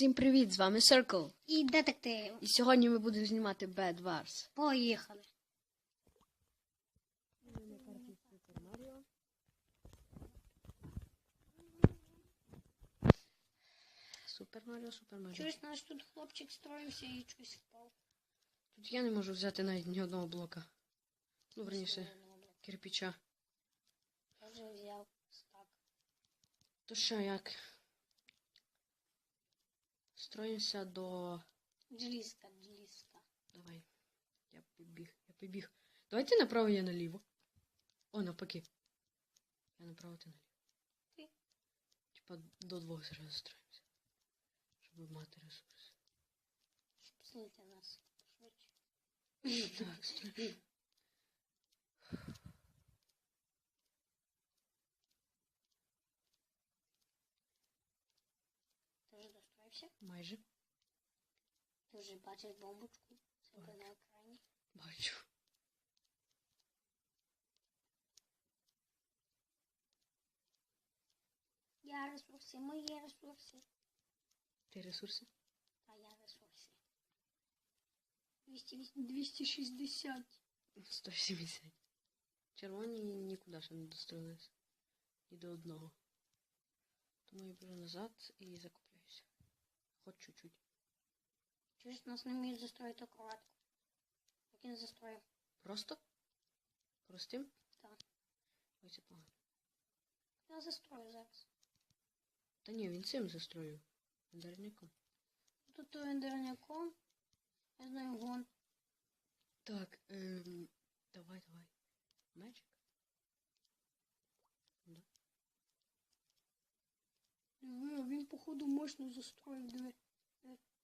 Всім привіт! З вами Circle. І детектив. І сьогодні ми будемо знімати Bad Wars. Поїхали. Супер Маріо, Супер Маріо. Чуєш, наш тут хлопчик строївся і щось впав. Тут я не можу взяти навіть ні одного блока. Ну, верніше, кирпича. Я вже взяв стак. То що, як? Строїмося до. Джліска, джліска. Давай. Я побіг, я побіг. Давайте направо, я наліво. О, навпаки. Я направо, ти наліво. Ти. Типа до двох зразу строїмося. Щоб мати ресурси. Щоб слити нас швидше. Так, строй. Вже? Майже. Ти вже бачиш бомбочку? Це на екрані. Бачу. Я ресурси, мої ресурси. Ти ресурси? А я ресурси. 260. 170. Червоні нікуди ще не достроїлися. Ні до одного. Тому я беру назад і закупляюся. Хоч чуть-чуть. Чуєш, нас не вміють застроїти кроватку. Як він застроїв? Просто? Простим? Так. Ой, це погано. Я застрою зараз. Та ні, він цим застроїв. Ендерником. Тут ендерняком. Я знаю гон. Так, ем, давай, давай. Мечик? Да. Диви, він, походу, мощно застроїв, диви.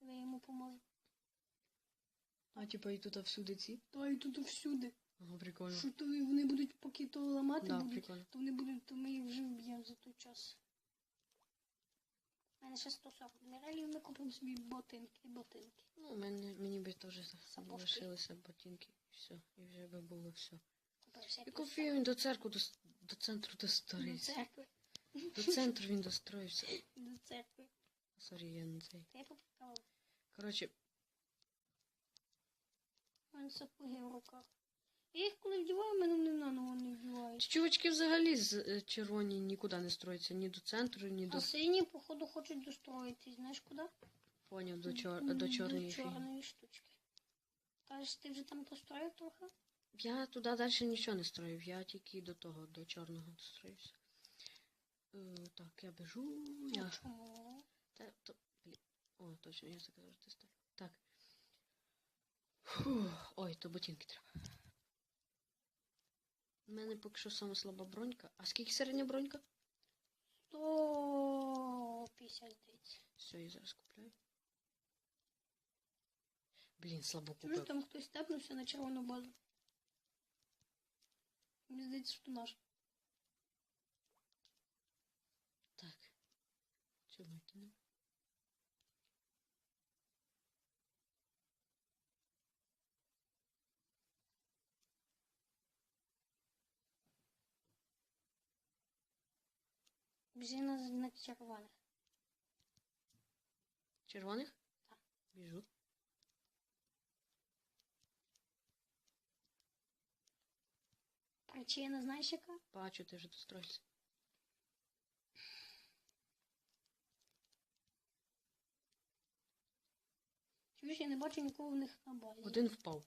Я йому поможу. А, типа і тут всюди ці? Та і тут всюди. Ага, прикольно. Що то вони будуть, поки то ламати Да, будуть, прикольно. то вони будуть, то ми їх вже вб'ємо за той час. У мене ще 140 мінералів, ми купимо собі ботинки, ботинки. Ну, у мене, мені би теж Сапожки. залишилися ботинки і все. І вже би було все. Купив І кофі він до церкви, до, до центру до достроївся. церкви. До центру він достроївся. До церкви. Сорі, я не цей. Я поприкала. Коротше, мене сапоги в руках. Я їх коли вдіваю, мене не на ногу не вдівають. чувачки взагалі з е, червоні нікуди не строїться. Ні до центру, ні до А сині, походу, хочуть достроїти. Знаєш куди? поняв до, чор... до чорної До чорної штучки. Кажеш, ти вже там построїв трохи? Я туди далі нічого не строїв, я тільки до того, до чорного достроївся. Е, так, я біжу. Я... чому? Та, то, блін. О, точно, я заказав ти ставлю. Так. Фух. Ой, то ботинки треба. У мене поки що саме слаба бронька. А скільки середня бронька? 150 здається. Все, я зараз купляю. Блін, слабо купив. там хтось тепнувся на червону базу. Мені здається, що наш. Так. Викинемо. Біжи на, червоних. Червоних? Так. Біжу. Причина, знаєш яка? Бачу, ти вже достроївся. Чуєш, я не бачу нікого в них на базі. Один впав.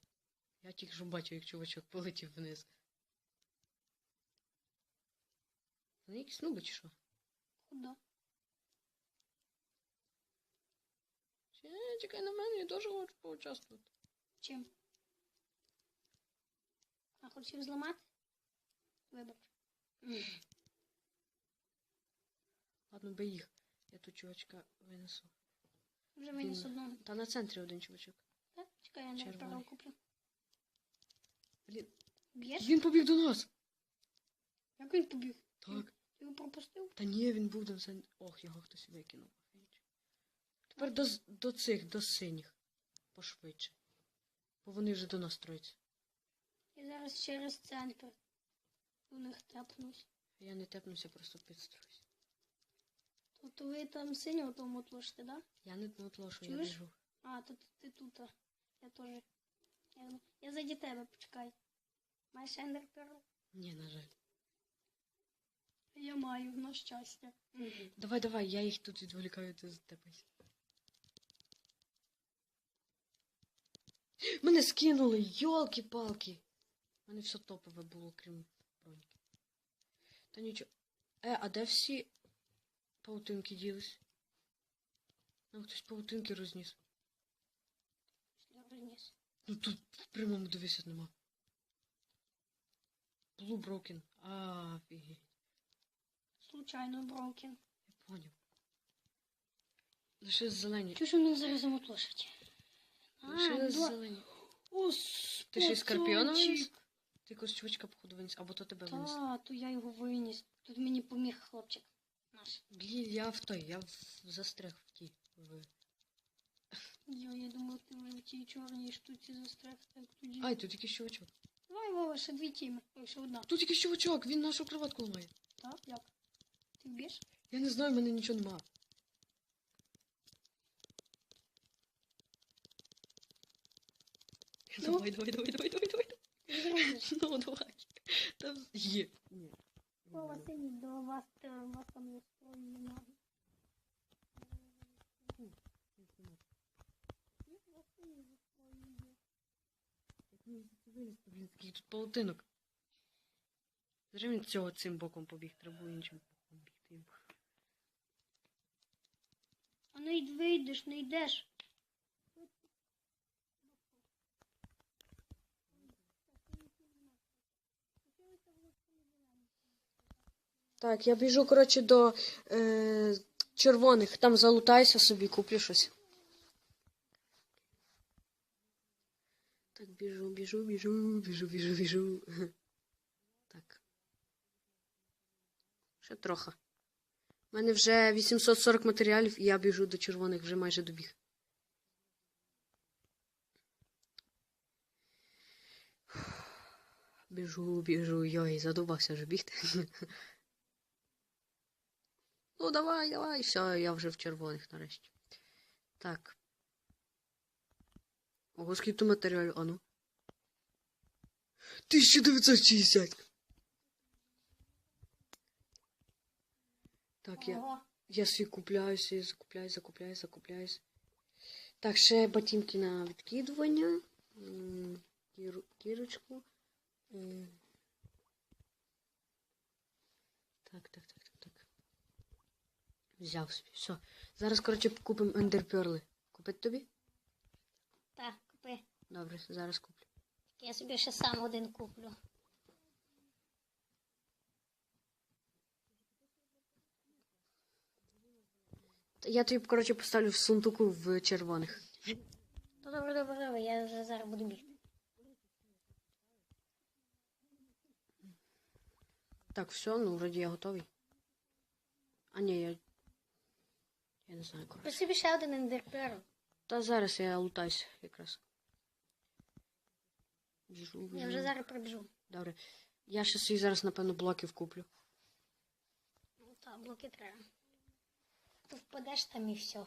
Я тільки що бачив, як чувачок полетів вниз. Вони якісь нуби чи що? Куда? Чи, чекай на мене, я теж хочу поучаствувати. Чим? А хотів зламати? Вибач. Ладно, би їх. Я тут чувачка винесу. Вже виніс Він- одного. Та на центрі один чувачок. Так, чекай, я не вправо куплю. Блін. Б'єш? Він побіг до нас! Як він побіг? Так. Ти його пропустив? Та ні, він був до центрі. Ох, його хтось викинув. Тепер до, до цих, до синіх. Пошвидше. Бо вони вже до нас строяться. Я зараз через центр у них тепнусь. Я не тепнуся, просто підстроюсь. Тобто ви там синього тому тлошите, да? Я не мотлошу, я Чуєш? біжу. А, то ти, ти тут. а. Я теж. Я, я заді тебе, почекай. Маєш ендер перл? Ні, на жаль. Я маю, на щастя. Давай, давай, я їх тут відволікаю, ти затепайся. Мене скинули, йолки-палки. У мене все топове було, крім броньки. Та нічого. Е, а де всі паутинки ділись? Нам хтось паутинки розніс. Розніс. Ну тут в прямому дивися нема. Blue broken. А, офігеть. Случайно брокен. Я поняв. Лише зелені. Чого ж мене зараз замотлошить? Лише зелені. О, Ти ще й скорпіона виніс? Ти якогось чувачка, походу, виніс, або то тебе виніс. Та, то я його виніс. Тут мені поміг хлопчик. Наш. Блін, я в той, я в... застряг в тій. В... Йо, я думав, ти вже в тій чорній штуці застряг, так тоді. Ай, тут якийсь чувачок. Давай, Вова, ще дві тіми. Ще одна. Тут якийсь чувачок, він нашу кроватку ламає. Так, як? Ти вб'єш? Я не знаю, в мене нічого нема. Ну? Давай, давай, давай, давай, давай, давай. Ну, давай. Там є. Ні. Вова, сині, до вас, вас там є свої ноги. Блін, такий тут паутинок. Зря він цього цим боком побіг, треба іншим боком бігти. А не йд- вийдеш, не йдеш. Так, я біжу, коротше, до е, червоних. Там залутайся собі, куплю щось. Так, біжу, біжу, біжу, біжу, біжу, біжу. Так. Ще трохи. У мене вже 840 матеріалів, і я біжу до червоних, вже майже добіг. Біжу, біжу, йой, задумався вже бігти. Ну, давай, давай, все, я вже в червоних нарешті. Так. Ого, скільки матеріалів, а ну. 1960. Так, я, я собі купляюся, я закупляюсь, закупляюсь, закупляюсь. Так, ще ботинки на відкидування. Кіру- Кірочку. Так, так, так, так. Взяв собі. Все. Зараз, коротше, купимо ендерперли. Купити тобі? Так, купи. Добре, зараз куплю. Я собі ще сам один куплю. Я тобі, коротше, поставлю в сундуку в червоних. То добре, добре, добре, я вже зараз буду бігти. Так, все, ну вроді я готовий. А ні, я. Я не знаю, коротше. собі ще один ендерперл. Та зараз я лутаюсь якраз. Біжу, біжу. Я вже зараз прибіжу. Добре. Я ще собі зараз, напевно, блоків куплю. Ну так, блоки треба. Ти впадеш там і все.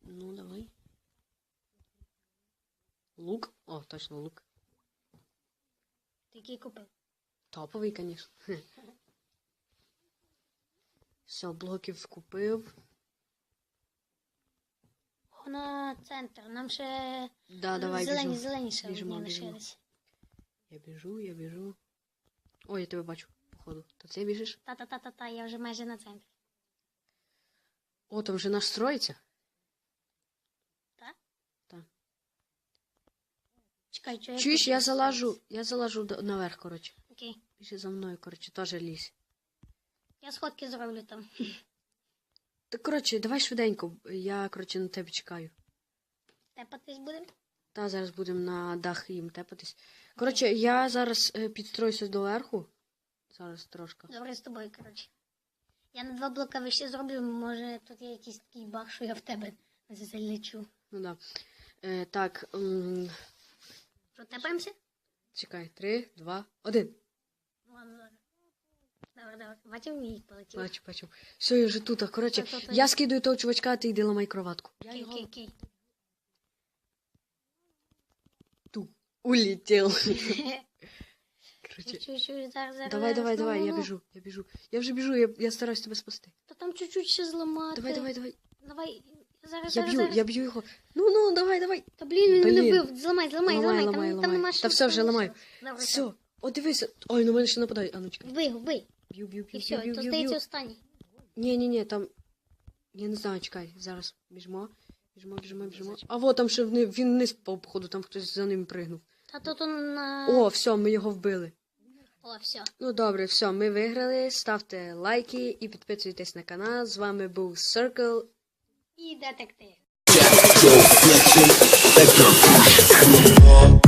Ну, давай. Лук? О, точно, лук. Ти який купив? Топовий, звісно. Все, блоків купив. О, на центр. Нам ще Да, давай, зелені, біжу. зелені ще Біжимо, одні біжимо. лишились. Я біжу, я біжу. Ой, я тебе бачу, походу. То це біжиш? Та-та-та-та-та, я вже майже на центрі. О, там вже наш строїться. Так. Чекай, я Чуєш, я залажу, я залажу до- наверх, коротше. Окей. Пішли за мною, коротше, теж лізь. Я сходки зроблю там. Та коротше, давай швиденько. Я, коротше, на тебе чекаю. Тепатись будемо? Та зараз будемо на дах їм тепатись. Коротше, я зараз е, підстроюся до верху. Зараз трошки. Добре з тобою, коротше. Я на два блока вище зроблю, може тут є якийсь такий баг, що я в тебе залечу. Ну да. Е, так, м, Що, тепаємося? чекай, три, два, один. Ладно, ладно. Давай, давай. Бачив, мій полетів. Бачу, бачу. Все, я вже тут. а, Коротше, я скидаю того чувачка, а ти йди ламай кроватку. Я Кий, його ту. Улетел. Короче, Чуть-чуть, зараз, зараз. давай, давай, ну, давай, ну, я ну. біжу, я біжу. Я вже біжу, я, я стараюсь тебе спасти. Та там чуть-чуть ще зламати. Давай, давай, давай. Давай. Зараз, Я зараз, б'ю, зараз. я б'ю його. Ну, ну, давай, давай. Та блін, він мене Блін. вбив. Зламай, зламай, Ламай, зламай. ламай, там, там ламай. нема Та все, вже ламаю. все. Добре, Все. О, дивися. Ой, ну мене ще нападають. А ну чекай. Вбий, вбий. Б'ю, б'ю, І б'ю, все, б'ю, то б'ю, здається б'ю. останній. Ні, ні, ні, там. Я не знаю, чекай. Зараз біжмо. Біжмо, біжимо, біжимо. А вот там ще вни- він вниз впав, походу, там хтось за ним пригнув. Та тут он на... О, все, ми його вбили. О, все. Ну добре, все, ми виграли. Ставте лайки і підписуйтесь на канал. З вами був Circle. І детектив. Vector.